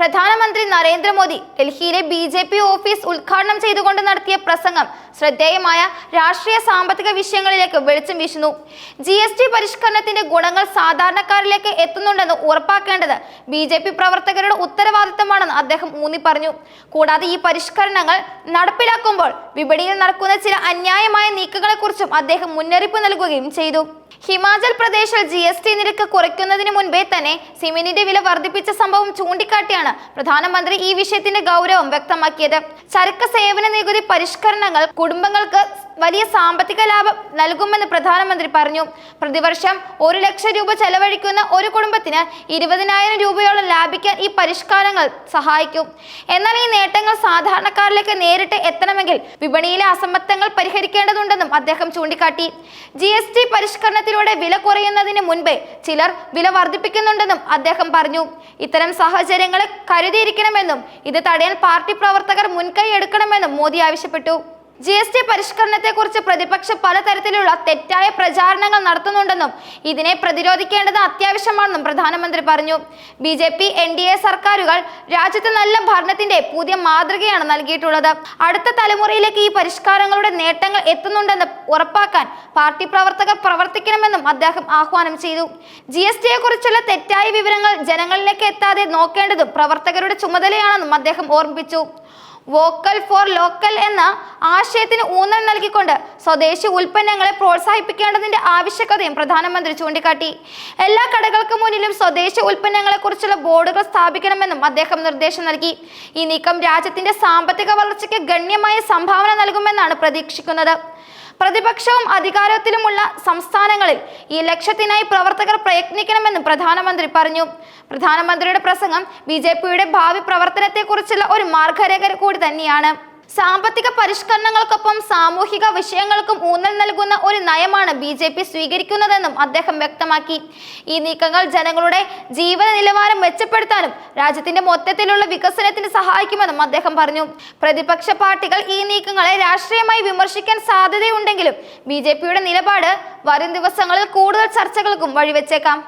പ്രധാനമന്ത്രി നരേന്ദ്രമോദി ഡൽഹിയിലെ B J P office ഉദ്ഘാടനം ചെയ്തുകൊണ്ട് നടത്തിയ പ്രസംഗം ശ്രദ്ധേയമായ രാഷ്ട്രീയ സാമ്പത്തിക വിഷയങ്ങളിലേക്ക് വെളിച്ചം വീശുന്നു. ജി എസ് ടി പരിഷ്കരണത്തിന്റെ ഗുണങ്ങൾ സാധാരണക്കാരിലേക്ക് എത്തുന്നുണ്ടെന്ന് ഉറപ്പാക്കേണ്ടത് ബി ജെ പി പ്രവർത്തകരുടെ ഉത്തരവാദിത്തമാണെന്ന് അദ്ദേഹം ഊന്നി പറഞ്ഞു കൂടാതെ ഈ പരിഷ്കരണങ്ങൾ നടപ്പിലാക്കുമ്പോൾ വിപണിയിൽ നടക്കുന്ന ചില അന്യായമായ നീക്കങ്ങളെക്കുറിച്ചും അദ്ദേഹം മുന്നറിയിപ്പ് നൽകുകയും ചെയ്തു. ഹിമാചൽ പ്രദേശിൽ ജി എസ് ടി നിരക്ക് കുറയ്ക്കുന്നതിന് മുൻപേ തന്നെ സിമെന്റിന്റെ വില വർദ്ധിപ്പിച്ച സംഭവം ചൂണ്ടിക്കാട്ടിയാണ് പ്രധാനമന്ത്രി ഈ വിഷയത്തിന്റെ ഗൗരവം വ്യക്തമാക്കിയത്. ചരക്ക് സേവന നികുതി പരിഷ്കരണങ്ങൾ കുടുംബങ്ങൾക്ക് വലിയ സാമ്പത്തിക ലാഭം നൽകുമെന്ന് പ്രധാനമന്ത്രി പറഞ്ഞു. പ്രതിവർഷം ഒരു ലക്ഷം രൂപ ചെലവഴിക്കുന്ന ഒരു കുടുംബത്തിന് ഇരുപതിനായിരം രൂപയോളം ലാഭിക്കാൻ ഈ പരിഷ്കാരങ്ങൾ സഹായിക്കും. എന്നാൽ ഈ നേട്ടങ്ങൾ സാധാരണക്കാരിലേക്ക് നേരിട്ട് എത്തണമെങ്കിൽ വിപണിയിലെ അസമത്വങ്ങൾ പരിഹരിക്കേണ്ടതുണ്ടെന്നും അദ്ദേഹം ചൂണ്ടിക്കാട്ടി. ജി എസ് ടി വില കുറയുന്നതിന് മുൻപേ ചിലർ വില വർദ്ധിപ്പിക്കുന്നുണ്ടെന്നും അദ്ദേഹം പറഞ്ഞു. ഇത്തരം സാഹചര്യങ്ങളെ കരുതിയിരിക്കണമെന്നും ഇത് തടയാൻ പാർട്ടി പ്രവർത്തകർ മുൻകൈ എടുക്കണമെന്നും മോദി ആവശ്യപ്പെട്ടു. ജി എസ് ടി പരിഷ്കരണത്തെക്കുറിച്ച് പ്രതിപക്ഷം പലതരത്തിലുള്ള തെറ്റായ പ്രചാരണങ്ങൾ നടത്തുന്നുണ്ടെന്നും ഇതിനെ പ്രതിരോധിക്കേണ്ടത് അത്യാവശ്യമാണെന്നും പ്രധാനമന്ത്രി പറഞ്ഞു. B J P N D A സർക്കാരുകൾ രാജ്യത്ത് നല്ല ഭരണത്തിന്റെ പുതിയ മാതൃകയാണ് നൽകിയിട്ടുള്ളത്. അടുത്ത തലമുറയിലേക്ക് ഈ പരിഷ്കാരങ്ങളുടെ നേട്ടങ്ങൾ എത്തുന്നുണ്ടെന്ന് ഉറപ്പാക്കാൻ പാർട്ടി പ്രവർത്തകർ പ്രവർത്തിക്കണമെന്നും അദ്ദേഹം ആഹ്വാനം ചെയ്തു. ജി എസ് ടിയെ കുറിച്ചുള്ള തെറ്റായ വിവരങ്ങൾ ജനങ്ങളിലേക്ക് എത്താതെ നോക്കേണ്ടതും പ്രവർത്തകരുടെ ചുമതലയാണെന്നും അദ്ദേഹം ഓർമ്മിപ്പിച്ചു. വോക്കൽ ഫോർ ലോക്കൽ എന്ന ആശയത്തിന് ഊന്നൽ നൽകിക്കൊണ്ട് സ്വദേശി ഉൽപ്പന്നങ്ങളെ പ്രോത്സാഹിപ്പിക്കേണ്ടതിന്റെ ആവശ്യകതയും പ്രധാനമന്ത്രി ചൂണ്ടിക്കാട്ടി. എല്ലാ കടകൾക്ക് മുന്നിലും സ്വദേശി ഉൽപ്പന്നങ്ങളെക്കുറിച്ചുള്ള ബോർഡുകൾ സ്ഥാപിക്കണമെന്നും അദ്ദേഹം നിർദ്ദേശം നൽകി. ഈ നീക്കം രാജ്യത്തിന്റെ സാമ്പത്തിക വളർച്ചയ്ക്ക് ഗണ്യമായ സംഭാവന നൽകുമെന്നാണ് പ്രതീക്ഷിക്കുന്നത്. പ്രതിപക്ഷവും അധികാരത്തിലുമുള്ള സംസ്ഥാനങ്ങളിൽ ഈ ലക്ഷ്യത്തിനായി പ്രവർത്തകർ പ്രയത്നിക്കണമെന്നും പ്രധാനമന്ത്രി പറഞ്ഞു. പ്രധാനമന്ത്രിയുടെ പ്രസംഗം ബി ഭാവി പ്രവർത്തനത്തെക്കുറിച്ചുള്ള ഒരു മാർഗരേഖ കൂടി തന്നെയാണ്. സാമ്പത്തിക പരിഷ്കരണങ്ങൾക്കൊപ്പം സാമൂഹിക വിഷയങ്ങൾക്കും ഊന്നൽ നൽകുന്ന ഒരു നയമാണ് ബി ജെ പി സ്വീകരിക്കുന്നതെന്നും അദ്ദേഹം വ്യക്തമാക്കി. ഈ നീക്കങ്ങൾ ജനങ്ങളുടെ ജീവന നിലവാരം മെച്ചപ്പെടുത്താനും രാജ്യത്തിന്റെ മൊത്തത്തിലുള്ള വികസനത്തിന് സഹായിക്കുമെന്നും അദ്ദേഹം പറഞ്ഞു. പ്രതിപക്ഷ പാർട്ടികൾ ഈ നീക്കങ്ങളെ രാഷ്ട്രീയമായി വിമർശിക്കാൻ സാധ്യതയുണ്ടെങ്കിലും ബി നിലപാട് വരും ദിവസങ്ങളിൽ കൂടുതൽ ചർച്ചകൾക്കും വഴിവെച്ചേക്കാം.